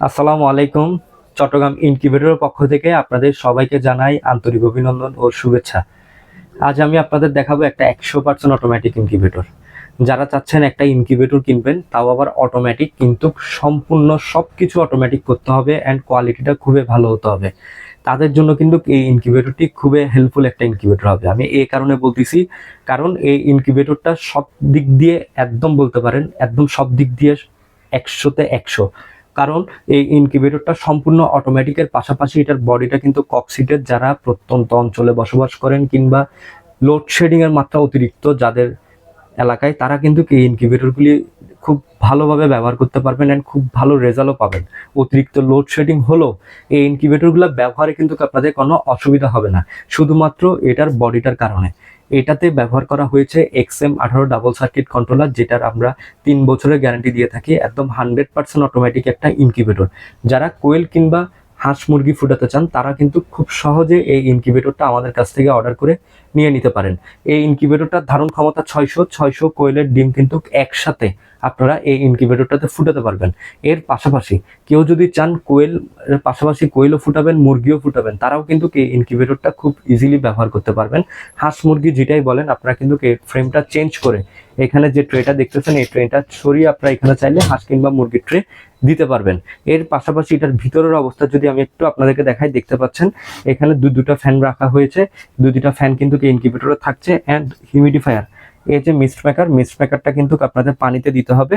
আসসালামু আলাইকুম, চট্টগ্রাম ইনকিউবেটরের পক্ষ থেকে আপনাদের সবাইকে জানাই আন্তরিক অভিনন্দন ও শুভেচ্ছা। আজ আমি আপনাদের দেখাবো একটা একশো পার্সেন্ট অটোমেটিক ইনকিউবেটর যারা চাচ্ছেন একটা ইনকিউবেটর কিনবেন, তাও আবার অটোমেটিক কিন্তু সম্পূর্ণ সব কিছু অটোমেটিক করতে হবে অ্যান্ড কোয়ালিটিটা খুবই ভালো হতে হবে। তাদের জন্য কিন্তু এই ইনকিউবেটরটি খুবই হেল্পফুল একটা ইনকিউবেটর হবে। আমি এই কারণে বলতেছি, কারণ এই ইনকিউবেটরটা সব দিক দিয়ে একদম বলতে পারেন, একদম সব দিক দিয়ে একশোতে একশো। কারণ এই ইনকিউবেটরটা সম্পূর্ণ অটোমেটিকের পাশাপাশি এটার বডিটা কিন্তু ককসিটের যারা প্রত্যন্ত অঞ্চলে বসবাস করেন কিংবা লোডশেডিংয়ের মাত্রা অতিরিক্ত যাদের এলাকায়, তারা কিন্তু এই ইনকিউবেটরগুলি খুব ভালোভাবে ব্যবহার করতে পারবেন অ্যান্ড খুব ভালো রেজাল্টও পাবেন। অতিরিক্ত লোডশেডিং হলো এই ইনকিউবেটরগুলো ব্যবহারে কিন্তু আপনাদের কোনো অসুবিধা হবে না। শুধুমাত্র এটার বডিটার কারণে। এটাতে ব্যবহার করা হয়েছে এক্সএম আঠারো ডাবল সার্কিট কন্ট্রোলার যেটার আমরা তিন বছরের গ্যারান্টি দিয়ে থাকি, একদম হান্ড্রেড পার্সেন্ট অটোমেটিক একটা ইনকিউবেটর যারা কোয়েল কিংবা হাঁস মুরগি ফুটাতে চান, তারা কিন্তু খুব সহজে এই ইনকিউবেটরটা আমাদের কাছ থেকে অর্ডার করে নিয়ে নিতে পারেন। এই ইনকিউবেটরটার ধারণ ক্ষমতা ছয়শো ছয়শো কোয়েলের ডিম কিন্তু একসাথে আপনারা এই ইনকিউবেটরটাতে ফুটাতে পারবেন। এর পাশাপাশি কেউ যদি চান কোয়েল পাশাপাশি কোয়েলও ফুটাবেন, মুরগিও ফুটাবেন, তারাও কিন্তু এই ইনকিউবেটরটা খুব ইজিলি ব্যবহার করতে পারবেন। হাঁস মুরগি যেটাই বলেন, আপনারা কিন্তু এই ফ্রেমটা চেঞ্জ করে এখানে যে ট্রেটা দেখতেছেন, এই ট্রেটা সরিয়ে আপনারা এখানে চাইলে হাঁস কিংবা মুরগির ট্রে দিতে পারবেন। এর পাশাপাশি এটার ভিতরের অবস্থা যদি আমি একটু আপনাদেরকে দেখাই, দেখতে পাচ্ছেন, এখানে দু দুটো ফ্যান রাখা হয়েছে। দু দুটা ফ্যান কিন্তু ইনকিউবেটরে থাকছে অ্যান্ড হিউমিডিফায়ার এই যে মিস্ট মেকার মিস্ট মেকারটা কিন্তু আপনাদের পানিতে দিতে হবে।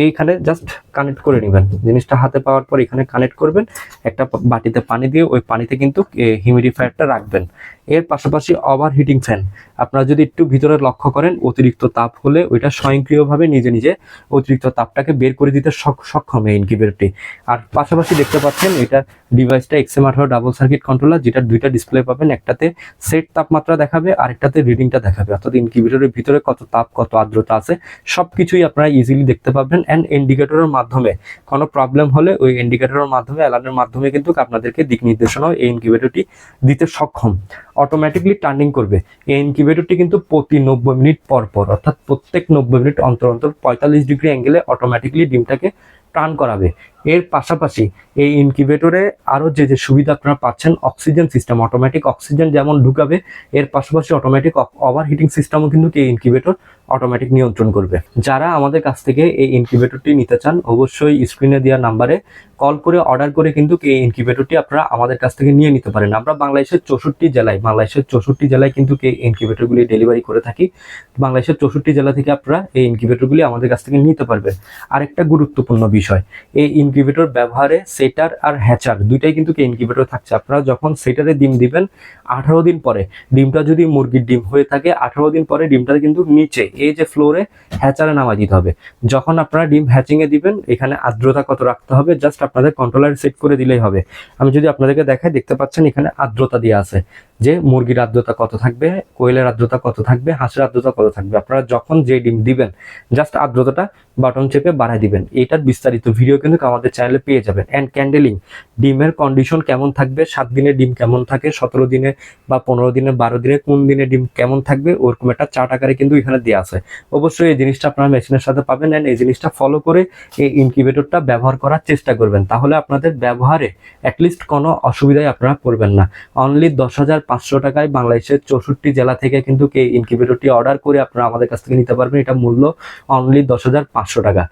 এইখানে জাস্ট কানেক্ট করে নেবেন। জিনিসটা হাতে পাওয়ার পর এখানে কানেক্ট করবেন। একটা বাটিতে পানি দিয়ে ওই পানিতে কিন্তু হিউমিডিফায়ারটা রাখবেন। এর পাশাপাশি ওভার হিটিং ফ্যান আপনারা যদি একটু ভিতরে লক্ষ্য করেন, অতিরিক্ত তাপ হলে ওইটা স্বয়ংক্রিয়ভাবে নিজে নিজে অতিরিক্ত তাপটাকে বের করে দিতে সক্ষম এই ইনকিউবেটরটি আর পাশাপাশি দেখতে পাচ্ছেন, এটা ডিভাইসটা এক্সএম আঠারো ডাবল সার্কিট কন্ট্রোলার যেটা দুইটা ডিসপ্লে পাবেন। একটাতে সেট তাপমাত্রা দেখাবে, আরেকটাতে রিডিংটা দেখাবে। অর্থাৎ ইনকিউবেটরের ভিতরে কত তাপ, কত আর্দ্রতা আছে সব কিছুই আপনারা ইজিলি দেখতে পাবেন। অ্যান্ড ইন্ডিকেটরের মাধ্যমে, কোনো প্রবলেম হলে ওই ইন্ডিকেটরের মাধ্যমে অ্যালার্মের মাধ্যমে কিন্তু আপনাদেরকে দিক নির্দেশনাও এই ইনকিউবেটরটি দিতে সক্ষম। অটোমেটিকলি টার্নিং করবে। এই ইনকিউবেটরটি কিন্তু প্রতি নব্বই মিনিট পর পর, অর্থাৎ প্রত্যেক নব্বই মিনিট অন্তর অন্তর পঁয়তাল্লিশ ডিগ্রি অ্যাঙ্গেলে অটোমেটিকলি ডিমটাকে টার্ন করাবে। এর পাশাপাশি এই ইনকিউবেটরে আরও যে যে সুবিধা আপনারা পাচ্ছেন অক্সিজেন সিস্টেম অটোমেটিক অক্সিজেন যেমন ঢুকাবে, এর পাশাপাশি অটোমেটিক ওভার হিটিং সিস্টেমও কিন্তু এই ইনকিউবেটর অটোমেটিক নিয়ন্ত্রণ করবে। যারা আমাদের কাছ থেকে এই ইনকিউবেটরটি নিতে চান, অবশ্যই স্ক্রিনে দেওয়া নাম্বারে কল করে অর্ডার করে কিন্তু এই ইনকিউবেটরটি আপনারা আমাদের কাছ থেকে নিয়ে নিতে পারেন। আমরা বাংলাদেশের চৌষট্টি জেলায়, বাংলাদেশের চৌষট্টি জেলায় কিন্তু এই ইনকিউবেটরগুলি ডেলিভারি করে থাকি। বাংলাদেশের চৌষট্টি জেলা থেকে আপনারা এই ইনকিউবেটরগুলি আমাদের কাছ থেকে নিতে পারবেন। আরেকটা গুরুত্বপূর্ণ বিষয়, এই ইনকিউবেটর ব্যবহারে সেটার আর হ্যাচার দুইটাই কিন্তু ইনকিউবেটর থাকছে। আপনারা যখন সেটারে ডিম দিবেন, আঠারো দিন পরে ডিমটা যদি মুরগির ডিম হয়ে থাকে, আঠারো দিন পরে ডিমটা কিন্তু নিচে, এই যে ফ্লোরে হ্যাচারে নামা দিতে হবে। যখন আপনারা ডিম হ্যাচিংয়ে দিবেন, এখানে আর্দ্রতা কত রাখতে হবে জাস্ট আপনাদের কন্ট্রোলার সেট করে দিলেই হবে। আমি যদি আপনাদেরকে দেখাই, দেখতে পাচ্ছেন এখানে আর্দ্রতা দেওয়া আছে। যে মুরগির আর্দ্রতা কত থাকবে, কোয়েলের আর্দ্রতা কত থাকবে, হাঁসের আর্দ্রতা কত থাকবে, আপনারা যখন যে ডিম দিবেন জাস্ট আর্দ্রতাটা বাটন চেপে বাড়ায় দিবেন। এটার বিস্তারিত ভিডিও কিন্তু আমাদের চ্যানেলে পেয়ে যাবেন। অ্যান্ড ক্যান্ডেলিং ডিমের কন্ডিশন কেমন থাকবে? সাত দিনের ডিম কেমন থাকে? সতেরো দিনে বা পনেরো দিনে, বারো দিনে, কোন দিনে ডিম কেমন থাকবে? ওরকম একটা চার্ট আকারে কিন্তু এখানে দেওয়া আছে। অবশ্যই এই জিনিসটা আপনারা মেশিনের সাথে পাবেন অ্যান্ড এই জিনিসটা ফলো করে এই ইনকিউবেটরটা ব্যবহার করার চেষ্টা করবেন। তাহলে আপনাদের ব্যবহারে অ্যাটলিস্ট কোনো অসুবিধায় আপনারা পড়বেন না। অনলি দশ হাজার পাঁচশো টাকায় বাংলাদেশের চৌষট্টি জেলা থেকে কিন্তু এই ইনকিউবেটরটি অর্ডার করে আপনারা আমাদের কাছ থেকে নিতে পারবেন। এটা মূল্য অনলি দশ হাজার পাঁচশো টাকা।